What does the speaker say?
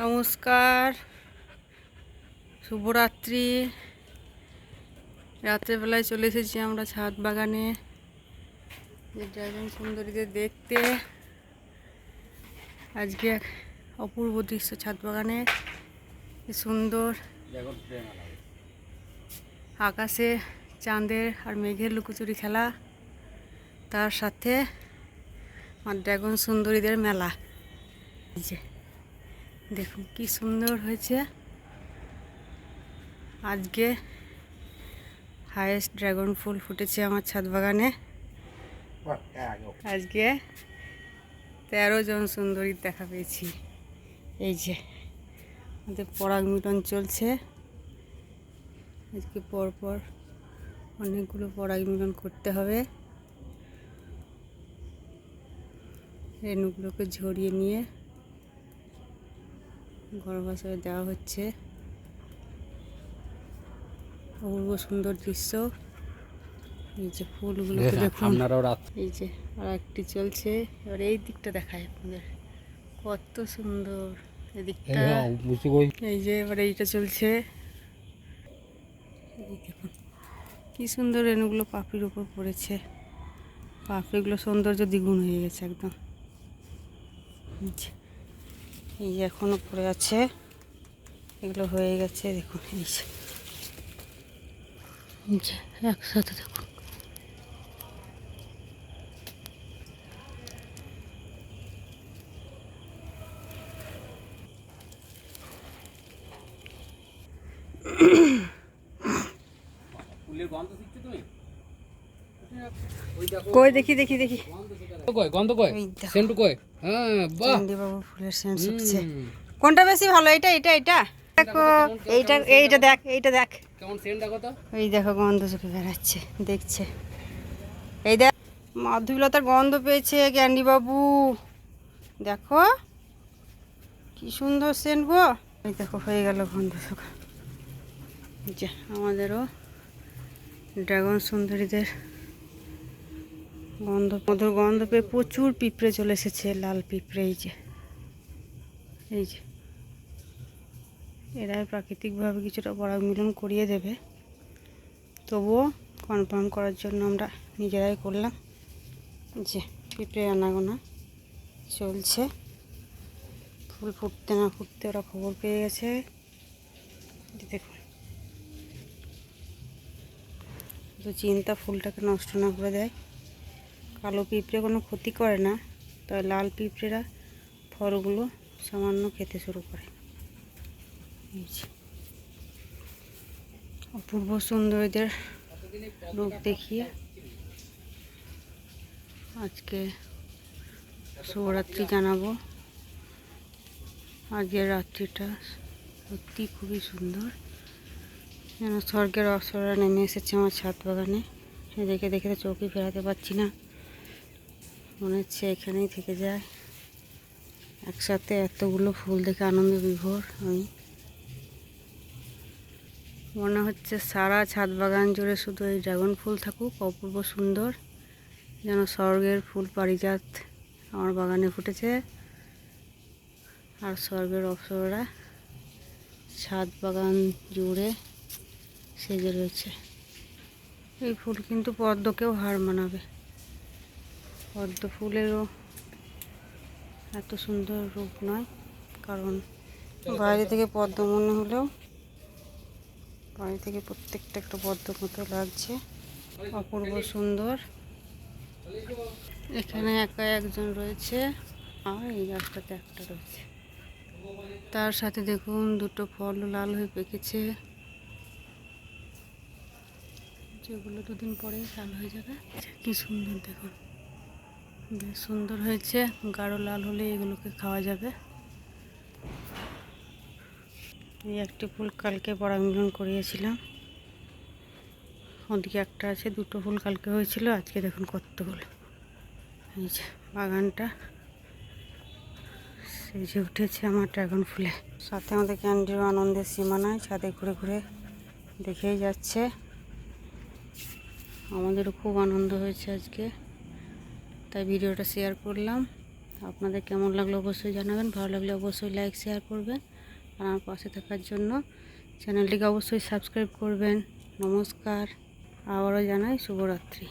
নমস্কার। শুভরাত্রি। রাত্রেবেলায় চলে এসেছি আমরা ছাদ বাগানে। যে ড্রাগন সুন্দরীদের দেখতে। আজকে এক অপূর্ব দৃশ্য ছাদ বাগানে। সুন্দর। আকাশে চাঁদের আর মেঘের লুকোচুরি খেলা। তার সাথে আমার ড্রাগন সুন্দরীদের মেলা। যে। দেখুন কি সুন্দর হয়েছে। আজকে হায়েস্ট ড্রাগন ফুল ফুটেছে আমার ছাদ বাগানে। আজকে তেরো জন সুন্দরীর দেখা পেয়েছি। এই যে, আমাদের পরাগ মিলন চলছে। আজকে পরপর অনেকগুলো পরাগ মিলন করতে হবে। রেণুগুলোকে ঝরিয়ে নিয়ে গর্ভাশয়ে দেওয়া হচ্ছে। অপূর্ব সুন্দর দৃশ্য। এই যে ফুলগুলো দেখুন আপনারাও রাত এই যে আর একটি চলছে। এবার এই দিকটা দেখায় আপনাদের। কত সুন্দর। এদিকটা এই যে এবার এইটা চলছে। দেখুন কি সুন্দর রেণুগুলো পাপড়ির উপর পড়েছে। পাপড়িগুলো সৌন্দর্য দ্বিগুণ হয়ে গেছে একদম। এই যে- এই এখনও পড়ে আছে। এগুলো হয়ে গেছে দেখুন এই যে। একসাথে দেখুন। কই দেখি দেখি দেখি। কই গন্ধ কই? সেন্টু কই? হ্যাঁ বাহ। চণ্ডীবাবু ফুলের সেন্ট শুকছে কোনটা বেশি ভালো এটা এটা এটা দেখো এইটা এইটা দেখ এইটা দেখ। কেমন সেন্ট দেখো তো এই দেখো গন্ধ চোখে বেড়াচ্ছে দেখছে। এই দেখ মাধবীলতার গন্ধ পেয়েছে ক্যান্ডি বাবু। দেখো কি সুন্দর সেন্ট গো। এই দেখো হয়ে গেল গন্ধ চোখা। যে আমাদেরও ড্রাগন সুন্দরীদের গন্ধ মধুর গন্ধ পেয়ে প্রচুর পিঁপড়ে চলে এসেছে, লাল পিঁপড়ে, এই যে। এই যে। এরাই প্রাকৃতিকভাবে কিছুটা পরাগ মিলন করিয়ে দেবে। তবুও কনফার্ম করার জন্য আমরা নিজেরাই করলাম। যে পিঁপড়ে আনাগোনা চলছে। ফুল ফুটতে না ফুটতে ওরা খবর পেয়ে গেছে। দেখুন। তো চিন্তা ফুলটাকে নষ্ট না করে দেয়। কালো পিঁপড়ে কোনো ক্ষতি করে না, তবে লাল পিঁপড়েরা ফলগুলো সামান্য খেতে শুরু করে। অপূর্ব সুন্দরীদের রূপ দেখিয়ে আজকে শুভরাত্রি জানাব। আজকের রাত্রিটা সত্যি খুবই সুন্দর। যেন স্বর্গের অসরা নেমে এসেছে আমার ছাদ বাগানে। এ দেখে দেখে তো চোখই ফেরাতে পারছি না। মনে হচ্ছে এখানেই থেকে যায়। একসাথে এতগুলো ফুল দেখে আনন্দ বিভোর আমি মনে হচ্ছে সারা ছাদ বাগান জুড়ে শুধু এই ড্রাগন ফুল থাকুক, অপূর্ব সুন্দর। যেন স্বর্গের ফুল পারিজাত আমার বাগানে ফুটেছে। আর স্বর্গের অপসররা ছাদ বাগান জুড়ে সেজে রয়েছে। এই ফুল কিন্তু পদ্মকেও হার মানাবে। পদ্ম ফুলেরও এত সুন্দর রূপ নয়, কারণ বাইরে থেকে পদ্ম মনে হলেও বাইরে থেকে প্রত্যেকটা একটা পদ্ম মতো লাগছে, অপূর্ব সুন্দর। এখানে একা একজন রয়েছে, আর এই গাছটাতে একটা রয়েছে। তার সাথে দেখুন, দুটো ফল লাল হয়ে পেকেছে। যেগুলো দুদিন পরেই লাল হয়ে যাবে। কি সুন্দর দেখুন। বেশ সুন্দর হয়েছে, গাঢ় লাল হলে এগুলোকে খাওয়া যাবে। এই একটি ফুল কালকে পরাগমিলন করিয়েছিলাম। ওদিকে একটা আছে, দুটো ফুল কালকে হয়েছিল, আজকে দেখুন কতগুলো এই যে বাগানটা সেজে উঠেছে আমার ড্রাগন ফুলে। সাথে আমাদের ক্যান্ডিরও আনন্দের সীমানায় ছাদে ঘুরে ঘুরে দেখেই যাচ্ছে। আমাদেরও খুব আনন্দ হয়েছে আজকে। তাই ভিডিওটা শেয়ার করলাম। আপনাদের কেমন লাগল অবশ্যই জানাবেন, ভালো লাগলে অবশ্যই লাইক, শেয়ার করবেন। আর আমার পাশে থাকার জন্য চ্যানেলটিকে অবশ্যই সাবস্ক্রাইব করবেন। নমস্কার, আবারও জানাই শুভরাত্রি।